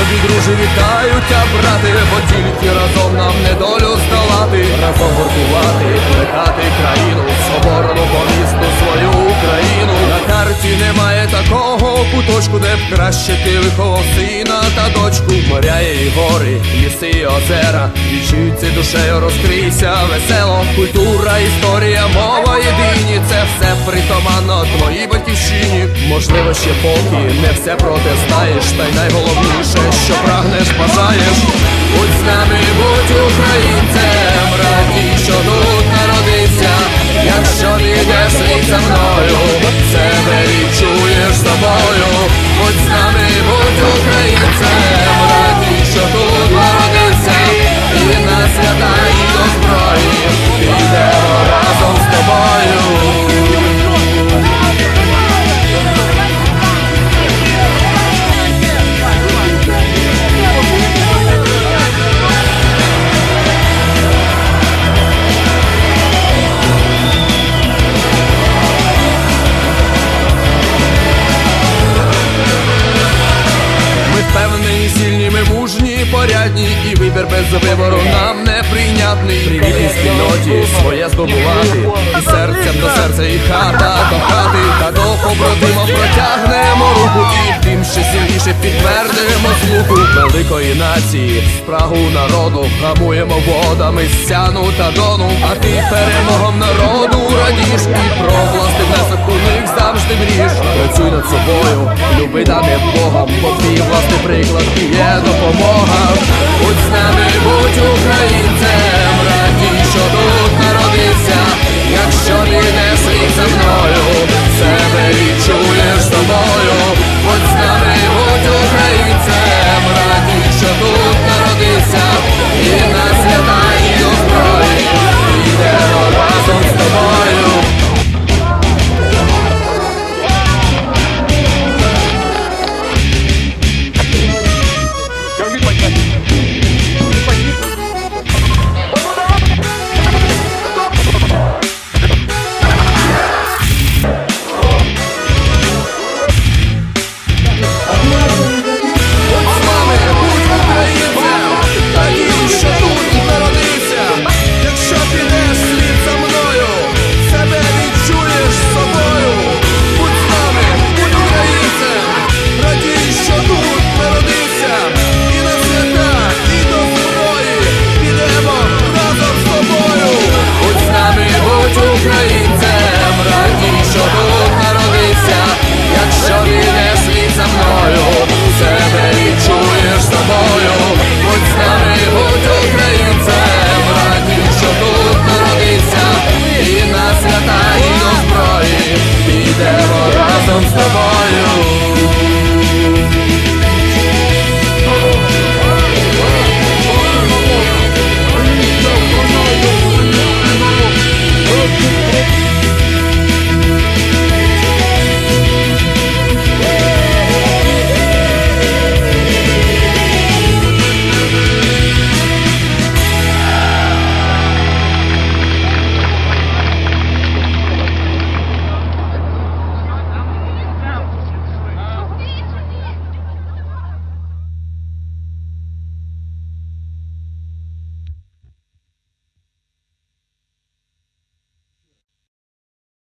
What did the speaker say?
тобі, друже, вітають, а брати, бо тільки разом нам недолю здолати, разом гуртувати, плекати країну, соборну по місту свою Україну. На карті немає такого куточку, де б краще ти виховав сина та дочку. Моря і гори, ліси і озера, вічуються душею, розкрийся весело. Культура, історія, мова єдині, це все притаманно твоїй батьківщині. Можливо, ще поки не все про те знаєш, та й найголовніше, що прагнеш, бажаєш. Будь з нами, будь впевнені, сильні, ми мужні, порядні, і вибір без вибору нам не прийнятний. Привітній спільноті своє здобувати, і серцем до серця, і хата до хати, та до побратима протягнемо руку, і тим ще сильніше підтвердимо слуху. Великої нації, спрагу народу, гамуємо водами сяну та дону, а ти перемогом народу радіш. І про власний внесок у них завжди мрієш. Працюй над собою, люби дане Богом, бо твій власний приклад є допомога. Будь з нами, будь українцем,